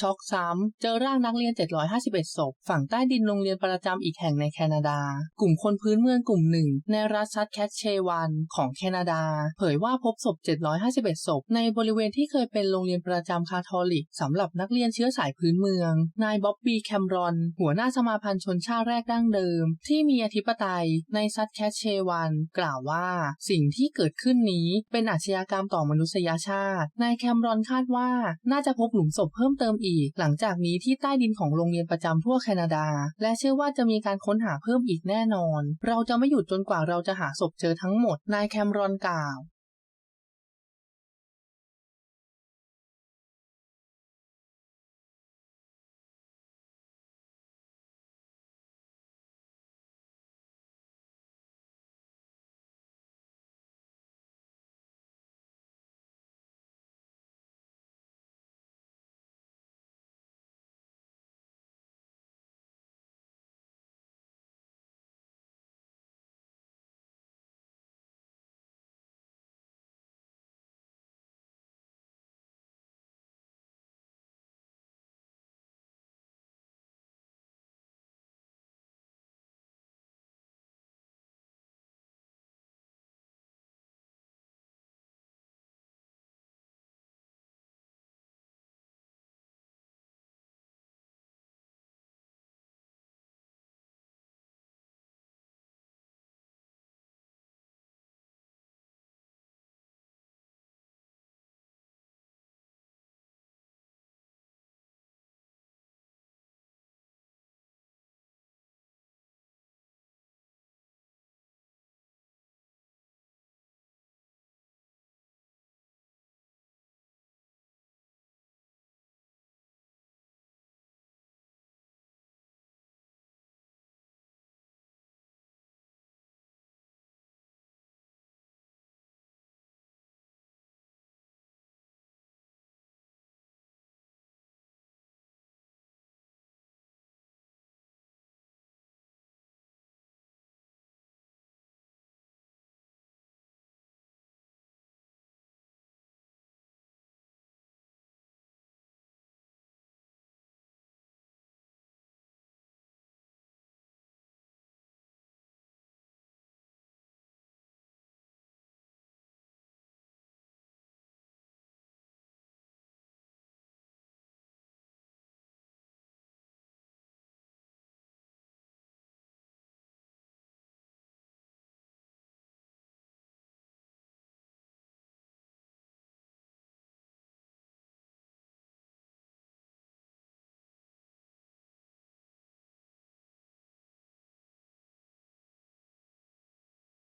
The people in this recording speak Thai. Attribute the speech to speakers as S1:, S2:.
S1: ช็อกซ้ำ เจอร่างนักเรียน 751 ศพ ฝังใต้ดินโรงเรียนประจำอีกแห่งในแคนาดา กลุ่มคนพื้นเมืองกลุ่มหนึ่ง ในรัฐซัตแคชเชวันของแคนาดา เผยว่าพบศพ 751 ศพ ในบริเวณที่เคยเป็นโรงเรียนประจำคาทอลิกสำหรับนักเรียนเชื้อสายพื้นเมือง นายบ๊อบบี้แคมรอน หัวหน้าสมาพันธ์ชนชาติแรกดั้งเดิม ที่มีอธิปไตยในซัตแคชเชวัน กล่าวว่า สิ่งที่เกิดขึ้นนี้เป็นอาชญากรรมต่อมนุษยชาตินายแคมรอนคาดว่าน่าจะพบหลุมศพเพิ่มเติมอีกหลังจากนี้ที่ใต้ดินของโรงเรียนประจำทั่วแคนาดา และเชื่อว่าจะมีการค้นหาเพิ่มอีกแน่นอน เราจะไม่หยุดจนกว่าเราจะหาศพเจอทั้งหมด นายแคมรอนกล่าว